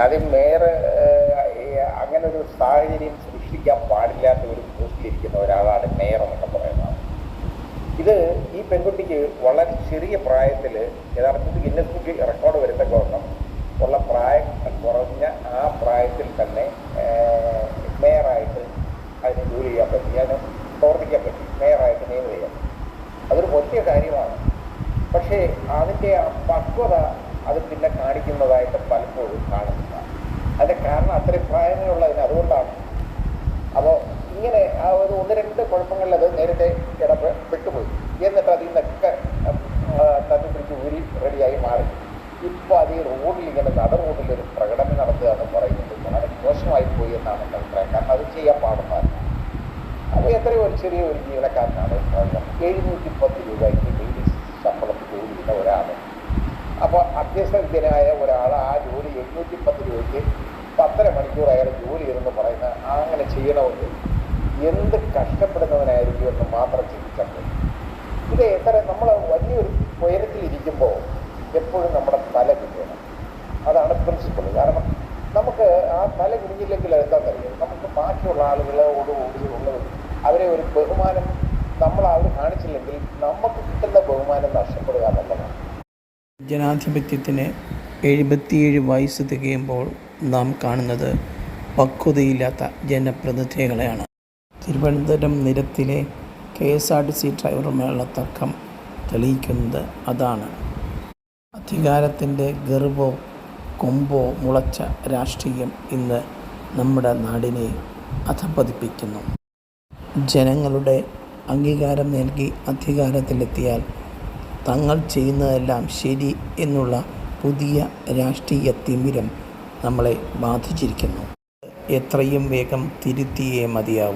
ആദ്യം മേയർ അങ്ങനെ ഒരു സാഹചര്യം സൃഷ്ടിക്കാൻ പാടില്ലാത്ത ഒരു പോസ്റ്റിലിരിക്കുന്ന ഒരാളാണ് മേയർ എന്നൊക്കെ പറയുന്നത്. ഇത് ഈ പെൺകുട്ടിക്ക് വളരെ ചെറിയ പ്രായത്തിൽ യഥാർത്ഥത്തിൽ ഗിന്നസ് റെക്കോർഡ് വരുത്തക്കോണം ഉള്ള പ്രായം കുറഞ്ഞ ആ പ്രായത്തിൽ തന്നെ മേയറായിട്ട് അതിന് ജോലി ചെയ്യാൻ പറ്റി. അതിന് പ്രവർത്തിക്കാൻ പറ്റി. മേയറായിട്ട് നിയമം ചെയ്യാൻ അതൊരു വലിയ കാര്യമാണ്. പക്ഷേ അതിന്റെ ആ പക്വത അത് പിന്നെ കാണിക്കുന്നതായിട്ട് പലപ്പോഴും കാണുന്നില്ല. അതിന്റെ കാരണം അത്രയും പ്രായങ്ങളുള്ളതിന് അതുകൊണ്ടാണ്. അപ്പോൾ ഇങ്ങനെ ആ ഒരു ഒന്ന് രണ്ട് കുഴപ്പങ്ങളിൽ അത് നേരത്തെ ഇടപെട്ടുപോയി എന്നിട്ട് അതിൽ നിന്നൊക്കെ തന്നെ പിടിച്ച് ഊരി റെഡിയായി മാറി. ഇപ്പോൾ അത് ഈ റോഡിൽ ഇങ്ങനെ നട റോഡിൽ ഒരു പ്രകടനം നടത്തുക എന്ന് പറയുന്നത് വളരെ മോശമായി പോയി എന്നാണ് എന്റെ അഭിപ്രായം. കാരണം അത് ചെയ്യാൻ പാടുന്നതല്ല. അപ്പോൾ എത്രയോ ഒരു ചെറിയ ഒരു ജീവനക്കാരനാണ് എഴുന്നൂറ്റി പത്ത് രൂപയ്ക്ക് ഡെയിലി ശമ്പളം ജോലി ചെയ്യുന്ന ഒരാൾ അപ്പോൾ അഭ്യസവിദ്യനായ ഒരാൾ ആ ജോലി എഴുന്നൂറ്റി പത്ത് രൂപയ്ക്ക് പത്തര മണിക്കൂർ അയാൾ ജോലി ചെയ്തെന്ന് പറയുന്ന അങ്ങനെ ചെയ്യണമെങ്കിൽ എന്ത് കഷ്ടപ്പെടുന്നവനായിരിക്കും എന്ന് മാത്രം ചിന്തിച്ചാൽ ഇത് എത്ര നമ്മൾ വലിയൊരു ഉയരത്തിലിരിക്കുമ്പോൾ എപ്പോഴും നമ്മുടെ തല കിട്ടണം അതാണ് പ്രിൻസിപ്പിൾ കാരണം നമുക്ക് ആ തല കുനിഞ്ഞില്ലെങ്കിൽ എന്താണെന്നറിയാം നമുക്ക് ബാക്കിയുള്ള ആളുകളോട് കൂടി ഉള്ളത് അവരെ ഒരു ബഹുമാനം നമ്മൾ അവർ കാണിച്ചില്ലെങ്കിൽ നമുക്ക് കിട്ടുന്ന ബഹുമാനം നഷ്ടപ്പെടുക എന്നുള്ളതാണ്. ജനാധിപത്യത്തിന് എഴുപത്തിയേഴ് വയസ്സ് തികയുമ്പോൾ നാം കാണുന്നത് പക്വതയില്ലാത്ത ജനപ്രതിനിധികളെയാണ്. Thiruvananthapuram നിരത്തിലെ K S R T C ഡ്രൈവർമാരുള്ള തർക്കം തെളിയിക്കുന്നത് അതാണ്. അധികാരത്തിന്റെ ഗർവോ കൊമ്പോ മുളച്ച രാഷ്ട്രീയം ഇന്ന് നമ്മുടെ നാടിനെ അധപ്പതിപ്പിക്കുന്നു ജനങ്ങളുടെ അംഗീകാരം നൽകി അധികാരത്തിലെത്തിയാൽ തങ്ങൾ ചെയ്യുന്നതെല്ലാം ശരി എന്നുള്ള പുതിയ രാഷ്ട്രീയ തിമിരം നമ്മളെ ബാധിച്ചിരിക്കുന്നു. എത്രയും വേഗം തിരുത്തിയേ മതിയാവൂ.